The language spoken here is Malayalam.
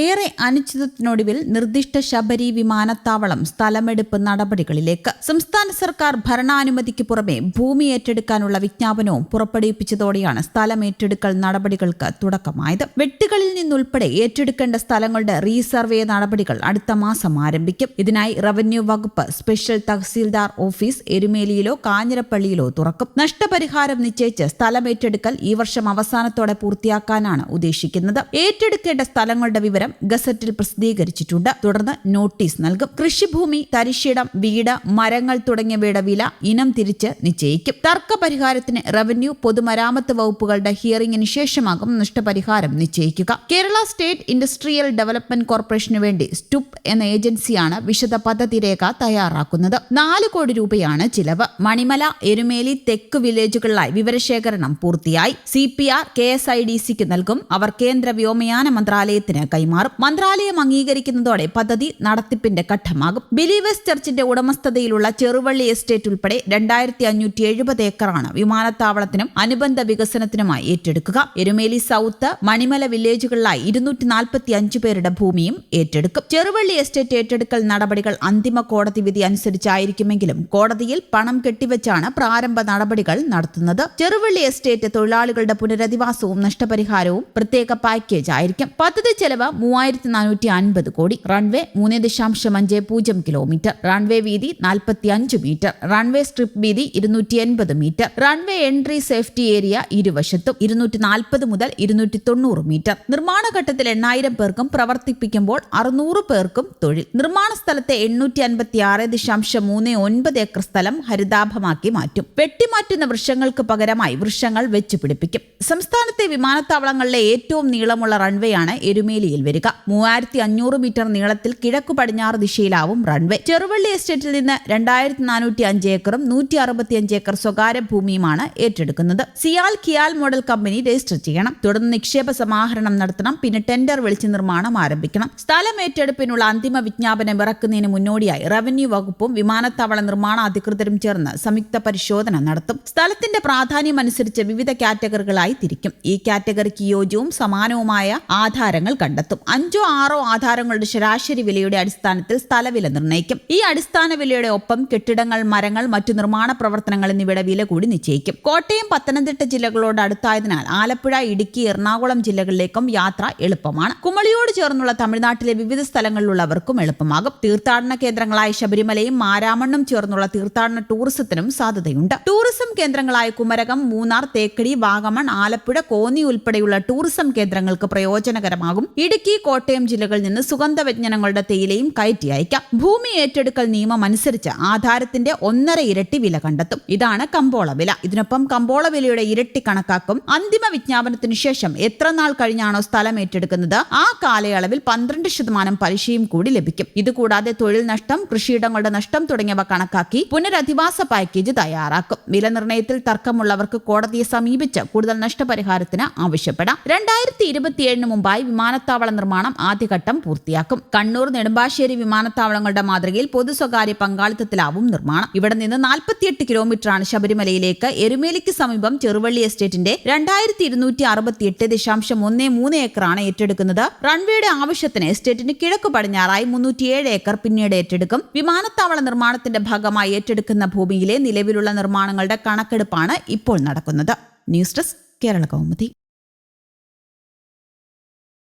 ഏറെ അനിശ്ചിതത്തിനൊടുവിൽ നിർദ്ദിഷ്ട ശബരി വിമാനത്താവളം സ്ഥലമെടുപ്പ് നടപടികളിലേക്ക്. സംസ്ഥാന സർക്കാർ ഭരണാനുമതിക്ക് പുറമെ ഭൂമി ഏറ്റെടുക്കാനുള്ള വിജ്ഞാപനവും പുറപ്പെടുവിപ്പിച്ചതോടെയാണ് സ്ഥലം ഏറ്റെടുക്കൽ നടപടികൾക്ക് തുടക്കമായത്. വെട്ടുകളിൽ നിന്നുൾപ്പെടെ ഏറ്റെടുക്കേണ്ട സ്ഥലങ്ങളുടെ റീസർവേ നടപടികൾ അടുത്ത മാസം ആരംഭിക്കും. ഇതിനായി റവന്യൂ വകുപ്പ് സ്പെഷ്യൽ തഹസീൽദാർ ഓഫീസ് എരുമേലിയിലോ കാഞ്ഞിരപ്പള്ളിയിലോ തുറക്കും. നഷ്ടപരിഹാരം നിശ്ചയിച്ച് സ്ഥലം ഏറ്റെടുക്കൽ ഈ വർഷം അവസാനത്തോടെ പൂർത്തിയാക്കാനാണ് ഉദ്ദേശിക്കുന്നത്. ഏറ്റെടുക്കേണ്ട സ്ഥലങ്ങളുടെ വിവരം ഗസറ്റിൽ പ്രസിദ്ധീകരിച്ചിട്ടുണ്ട്. തുടർന്ന് നോട്ടീസ് നൽകും. കൃഷിഭൂമി തരിശിടം വീട് മരങ്ങൾ തുടങ്ങിയവയുടെ വില ഇനം തിരിച്ച് നിശ്ചയിക്കും. തർക്ക പരിഹാരത്തിന് റവന്യൂ പൊതുമരാമത്ത് വകുപ്പുകളുടെ ഹിയറിംഗിന് ശേഷമാകും നഷ്ടപരിഹാരം നിശ്ചയിക്കുക. കേരള സ്റ്റേറ്റ് ഇൻഡസ്ട്രിയൽ ഡെവലപ്മെന്റ് കോർപ്പറേഷന് വേണ്ടി സ്റ്റുപ്പ് എന്ന ഏജൻസിയാണ് വിശദ പദ്ധതി രേഖ തയ്യാറാക്കുന്നത്. നാല് കോടി രൂപയാണ് ചിലവ്. മണിമല എരുമേലി തെക്ക് വില്ലേജുകളിലായി വിവരശേഖരണം പൂർത്തിയായി. C P R K S I D സിക്ക് നൽകും. അവർ കേന്ദ്ര വ്യോമയാന മന്ത്രാലയത്തിന് കൈമാറും. മന്ത്രാലയം അംഗീകരിക്കുന്നതോടെ പദ്ധതി നടത്തിപ്പിന്റെ ഘട്ടമാകും. ബിലീവേഴ്സ് ചർച്ചിന്റെ ഉടമസ്ഥതയിലുള്ള ചെറുവള്ളി എസ്റ്റേറ്റ് ഉൾപ്പെടെ രണ്ടായിരത്തി അഞ്ഞൂറ്റി എഴുപത് ഏക്കറാണ് വിമാനത്താവളത്തിനും അനുബന്ധ വികസനത്തിനുമായി ഏറ്റെടുക്കുക. എരുമേലി സൗത്ത് മണിമല വില്ലേജുകളിലായി ഇരുന്നൂറ്റി നാൽപ്പത്തി അഞ്ച് പേരുടെ ഭൂമിയും ഏറ്റെടുക്കും. ചെറുവള്ളി എസ്റ്റേറ്റ് ഏറ്റെടുക്കൽ നടപടികൾ അന്തിമ കോടതി വിധി അനുസരിച്ചായിരിക്കുമെങ്കിലും കോടതിയിൽ പണം കെട്ടിവെച്ചാണ് പ്രാരംഭ നടപടികൾ നടത്തുന്നത്. ചെറുവള്ളി എസ്റ്റേറ്റ് തൊഴിലാളികളുടെ പുനരധിവാസവും നഷ്ടപരിഹാരവും പ്രത്യേക പാക്കേജ് ആയിരിക്കും. പദ്ധതി ചെലവ് മൂവായിരത്തി നാനൂറ്റി അൻപത് കോടി. റൺവേ മൂന്ന് ദശാംശം അഞ്ച് പൂജ്യം കിലോമീറ്റർ. റൺവേ വീതി നാൽപ്പത്തി അഞ്ച് മീറ്റർ. റൺവേ സ്ട്രിപ്പ് വീതി ഇരുന്നൂറ്റി എൺപത് metre. Runway entry safety area ഇരുവശത്തും ഇരുന്നൂറ്റി നാൽപ്പത് മുതൽ ഇരുന്നൂറ്റി തൊണ്ണൂറ് മീറ്റർ. നിർമ്മാണ ഘട്ടത്തിൽ എണ്ണായിരം പേർക്കും പ്രവർത്തിപ്പിക്കുമ്പോൾ അറുന്നൂറ് പേർക്കും തൊഴിൽ. നിർമ്മാണ സ്ഥലത്തെ എണ്ണൂറ്റി അൻപത്തി ആറ് ദശാംശം മൂന്ന് ഒൻപത് ഏക്കർ സ്ഥലം ഹരിതാഭമാക്കി മാറ്റും. വെട്ടിമാറ്റുന്ന വൃക്ഷങ്ങൾക്ക് പകരമായി വൃക്ഷങ്ങൾ വെച്ചുപിടിപ്പിക്കും സംസ്ഥാനത്തെ വിമാനത്താവളങ്ങളിലെ ഏറ്റവും നീളമുള്ള റൺവേയാണ് എരുമേലിയിൽ വരിക. മൂവായിരത്തി അഞ്ഞൂറ് മീറ്റർ നീളത്തിൽ കിഴക്കു പടിഞ്ഞാറ് ദിശയിലാവും റൺവേ. ചെറുവള്ളി എസ്റ്റേറ്റിൽ നിന്ന് രണ്ടായിരത്തി നാനൂറ്റി അഞ്ച് ഏക്കറും നൂറ്റി അറുപത്തി അഞ്ച് ഏക്കർ സ്വകാര്യ ഭൂമിയുമാണ് ഏറ്റെടുക്കുന്നത്. CIAL KIAL model company register ചെയ്യണം. തുടർന്ന് നിക്ഷേപ സമാഹരണം നടത്തണം. പിന്നെ ടെൻഡർ വിളിച്ച് നിർമ്മാണം ആരംഭിക്കണം. സ്ഥലം ഏറ്റെടുപ്പിനുള്ള അന്തിമ വിജ്ഞാപനം ഇറക്കുന്നതിന് മുന്നോടിയായി റവന്യൂ വകുപ്പും വിമാനത്താവള നിർമ്മാണ അധികൃതരും ചേർന്ന് സംയുക്ത പരിശോധന നടത്തും. സ്ഥലത്തിന്റെ പ്രാധാന്യം അനുസരിച്ച് വിവിധ കാറ്റഗറികളായി തിരിക്കും. ഈ കാറ്റഗറിക്ക് യോജ്യവും സമാനവുമായ ആധാരങ്ങൾ കണ്ടെത്തും. അഞ്ചോ ആറോ ആധാരങ്ങളുടെ ശരാശരി വിലയുടെ അടിസ്ഥാനത്തിൽ സ്ഥലവില നിർണയിക്കും. ഈ അടിസ്ഥാന വിലയുടെ ഒപ്പം കെട്ടിടങ്ങൾ മരങ്ങൾ മറ്റു നിർമ്മാണ പ്രവർത്തനങ്ങൾ എന്നിവയുടെ വില കൂടി നിശ്ചയിക്കും. കോട്ടയം പത്തനംതിട്ട ജില്ലകളോട് അടുത്തായതിനാൽ ആലപ്പുഴ ഇടുക്കി എറണാകുളം ജില്ലകളിലേക്കും യാത്ര എളുപ്പമാണ്. കുമളിയോട് ചേർന്നുള്ള തമിഴ്നാട്ടിലെ വിവിധ സ്ഥലങ്ങളിലുള്ളവർക്കും എളുപ്പമാകും. തീർത്ഥാടന കേന്ദ്രങ്ങളായ ശബരിമലയും മാരാമണ്ണും ചേർന്നുള്ള തീർത്ഥാടന ടൂറിസത്തിനും സാധ്യതയുണ്ട്. ടൂറിസം കേന്ദ്രങ്ങളായ കുമരകം മൂന്നാർ തേക്കടി വാഗമൺ ആലപ്പുഴ കോന്നി ഉൾപ്പെടെയുള്ള ടൂറിസം കേന്ദ്രങ്ങൾക്ക് പ്രയോജനകരമാകും. ഇടുക്കി കോട്ടയം ജില്ലകളിൽ നിന്ന് സുഗന്ധവ്യഞ്ജനങ്ങളുടെ തേയിലയും കയറ്റി അയക്കാം. ഭൂമി ഏറ്റെടുക്കൽ നിയമം അനുസരിച്ച് ആധാരത്തിന്റെ ഒന്നര ഇരട്ടി വില കണ്ടെത്തും. ഇതാണ് കമ്പോള വില. ഇതിനൊപ്പം കമ്പോള വിലയുടെ ഇരട്ടി കണക്കാക്കും. അന്തിമ വിജ്ഞാപനത്തിനു ശേഷം എത്ര നാൾ കഴിഞ്ഞാണോ സ്ഥലം ഏറ്റെടുക്കുന്നത്? ആ കാലയളവിൽ പന്ത്രണ്ട് ശതമാനം പലിശയും കൂടി ലഭിക്കും. ഇതുകൂടാതെ തൊഴിൽ നഷ്ടം കൃഷിയിടങ്ങളുടെ നഷ്ടം തുടങ്ങിയവ കണക്കാക്കി പുനരധിവാസ പാക്കേജ് തയ്യാറാക്കും. വില നിർണയത്തിൽ തർക്കമുള്ളവർക്ക് കോടതിയെ സമീപിച്ച് കൂടുതൽ നഷ്ടപരിഹാരത്തിന് ആവശ്യപ്പെടാം. രണ്ടായിരത്തി ഇരുപത്തിയേഴിന് മുമ്പായി വിമാനത്താവള നിർമ്മാണം ആദ്യഘട്ടം പൂർത്തിയാക്കും. കണ്ണൂർ നെടുമ്പാശ്ശേരി വിമാനത്താവളങ്ങളുടെ മാതൃകയിൽ പൊതു സ്വകാര്യ പങ്കാളിത്തത്തിലാവും നിർമ്മാണം. ഇവിടെ നിന്ന് നാൽപ്പത്തിയെട്ട് കിലോമീറ്ററാണ് ശബരിമലയിലേക്ക് എരുമേലിക്ക് സമീപം ചെറുവള്ളി എസ്റ്റേറ്റിന്റെ രണ്ടായിരത്തി ഇരുന്നൂറ്റി അറുപത്തിയെട്ട് ദശാംശം ഒന്ന് മൂന്ന് ഏക്കറാണ് ഏറ്റെടുക്കുന്നത്. റൺവേയുടെ ആവശ്യത്തിന് എസ്റ്റേറ്റിന് കിഴക്ക് പടിഞ്ഞാറായി മുന്നൂറ്റിയേഴ് ഏക്കർ പിന്നീട് ഏറ്റെടുക്കും. വിമാനത്താവള നിർമ്മാണത്തിന്റെ ഭാഗമായി ഏറ്റെടുക്കുന്ന ഭൂമിയിലെ നിലവിലുള്ള നിർമ്മാണങ്ങളുടെ കണക്കെടുപ്പാണ് ഇപ്പോൾ നടക്കുന്നത്. News desk Kerala Kaumudi.